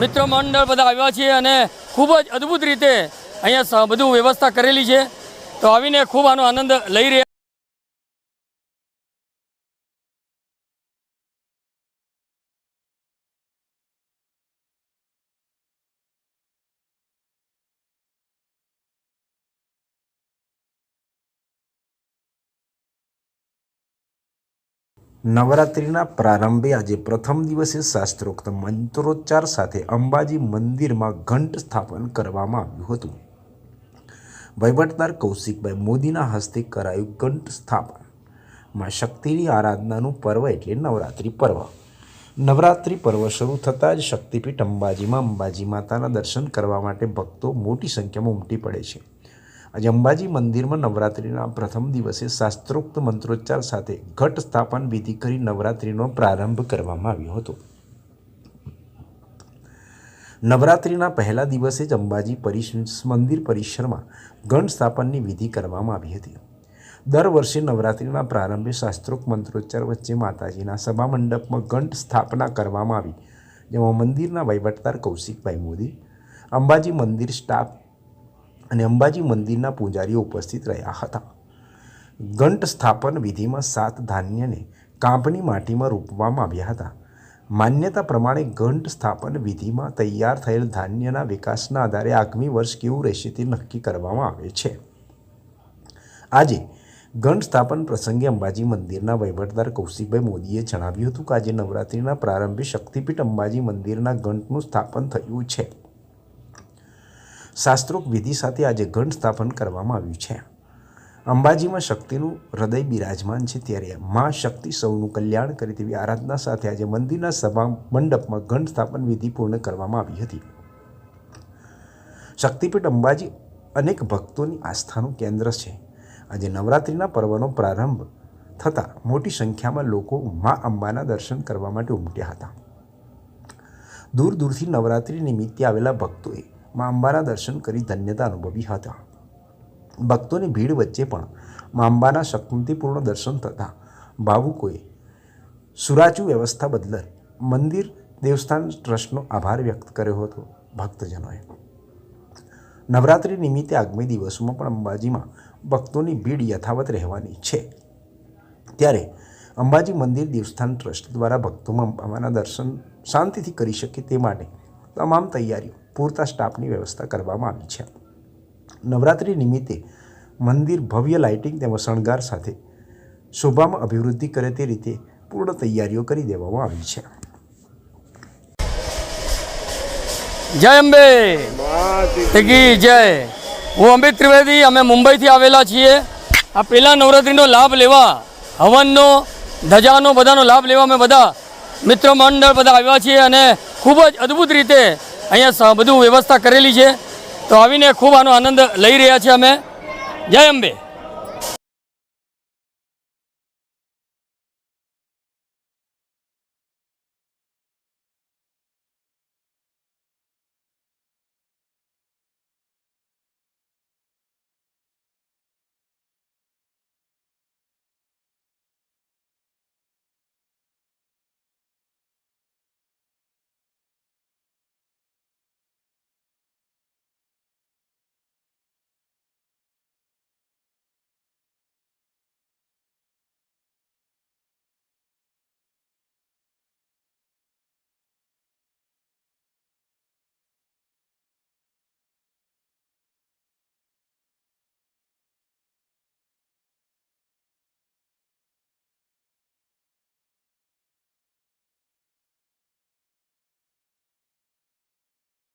મિત્ર, મંડળ બધા આવ્યા છીએ અને ખૂબ જ અદ્ભુત રીતે અહીંયા બધું વ્યવસ્થા કરેલી છે. તો આવીને ખૂબ આનો આનંદ લઈ રહ્યા નવરાત્રિના પ્રારંભે આજે પ્રથમ દિવસે શાસ્ત્રોક્ત મંત્રોચ્ચાર સાથે અંબાજી મંદિરમાં ઘંટ સ્થાપન કરવામાં આવ્યું હતું. વહીવટદાર કૌશિકભાઈ મોદીના હસ્તે કરાયું ઘંટ સ્થાપન. માં શક્તિની આરાધનાનું પર્વ એટલે નવરાત્રિ પર્વ. નવરાત્રિ પર્વ શરૂ થતાં જ શક્તિપીઠ અંબાજીમાં અંબાજી માતાના દર્શન કરવા માટે ભક્તો મોટી સંખ્યામાં ઉમટી પડે છે. આજે અંબાજી મંદિરમાં નવરાત્રિના પ્રથમ દિવસે શાસ્ત્રોક્ત મંત્રોચ્ચાર સાથે ઘટ સ્થાપન વિધિ કરી નવરાત્રિનો પ્રારંભ કરવામાં આવ્યો હતો. નવરાત્રિના પહેલા દિવસે જ અંબાજી પરિસ મંદિર પરિસરમાં ઘટ સ્થાપનની વિધિ કરવામાં આવી હતી. દર વર્ષે નવરાત્રિના પ્રારંભે શાસ્ત્રોક્ત મંત્રોચ્ચાર વચ્ચે માતાજીના સભા મંડપમાં ઘંટ સ્થાપના કરવામાં આવી. જેમાં મંદિરના વહીવટદાર કૌશિકભાઈ મોદી, અંબાજી મંદિર સ્ટાફ અને અંબાજી મંદિરના પૂજારીઓ ઉપસ્થિત રહ્યા હતા. ઘંટ સ્થાપન વિધિમાં સાત ધાન્યને કાંપની માટીમાં રોપવામાં આવ્યા હતા. માન્યતા પ્રમાણે ઘંટ સ્થાપન વિધિમાં તૈયાર થયેલ ધાન્યના વિકાસના આધારે આગામી વર્ષ કેવું રહેશે તે નક્કી કરવામાં આવે છે. આજે ઘંટ સ્થાપન પ્રસંગે અંબાજી મંદિરના વહીવટદાર કૌશિકભાઈ મોદીએ જણાવ્યું હતું કે આજે નવરાત્રિના પ્રારંભે શક્તિપીઠ અંબાજી મંદિરના ઘંટનું સ્થાપન થયું છે. શાસ્ત્રોક્ત વિધિ સાથે આજે ઘંટ સ્થાપન કરવામાં આવ્યું છે. અંબાજીમાં શક્તિનું હૃદય બિરાજમાન છે ત્યારે મા શક્તિ સૌનું કલ્યાણ કરે તેવી આરાધના સાથે આજે મંદિરના સભા મંડપમાં ઘંટ સ્થાપન વિધિ પૂર્ણ કરવામાં આવી હતી. શક્તિપીઠ અંબાજી અનેક ભક્તોની આસ્થાનું કેન્દ્ર છે. આજે નવરાત્રિના પર્વનો પ્રારંભ થતાં મોટી સંખ્યામાં લોકો મા અંબાના દર્શન કરવા માટે ઉમટ્યા હતા. દૂર દૂરથી નવરાત્રિ નિમિત્તે આવેલા ભક્તોએ મા અંબાના દર્શન કરી ધન્યતા અનુભવી હતા. ભક્તોની ભીડ વચ્ચે પણ મા અંબાના શક્તિપૂર્ણ દર્શન થતાં ભાવુકોએ સુરાચુ વ્યવસ્થા બદલ મંદિર દેવસ્થાન ટ્રસ્ટનો આભાર વ્યક્ત કર્યો હતો ભક્તજનોએ. નવરાત્રિ નિમિત્તે આગામી દિવસોમાં પણ અંબાજીમાં ભક્તોની ભીડ યથાવત રહેવાની છે. ત્યારે અંબાજી મંદિર દેવસ્થાન ટ્રસ્ટ દ્વારા ભક્તોમાં અંબાના દર્શન શાંતિથી કરી શકે તે માટે તમામ તૈયારીઓ પૂરતા સ્ટાફની વ્યવસ્થા કરવામાં આવી છે. નવરાત્રિ નિમિત્તે મંદિર ભવ્ય લાઇટિંગ તેમજ શણગાર સાથે શોભામાં અભિવૃદ્ધિ કરે તે રીતે પૂર્ણ તૈયારીઓ કરી દેવામાં આવી છે. જય અંબે! જય! હું અમિત ત્રિવેદી, અમે મુંબઈથી આવેલા છીએ. આ પહેલા નવરાત્રિનો લાભ લેવા, હવનનો, ધજાનો બધાનો લાભ લેવા અમે બધા મિત્ર મંડળ બધા આવ્યા છીએ અને ખૂબ જ અદ્ભુત રીતે અહીંયા બધું વ્યવસ્થા કરેલી છે. તો આવીને ખૂબ આનો આનંદ લઈ રહ્યા છીએ અમે. જય અંબે.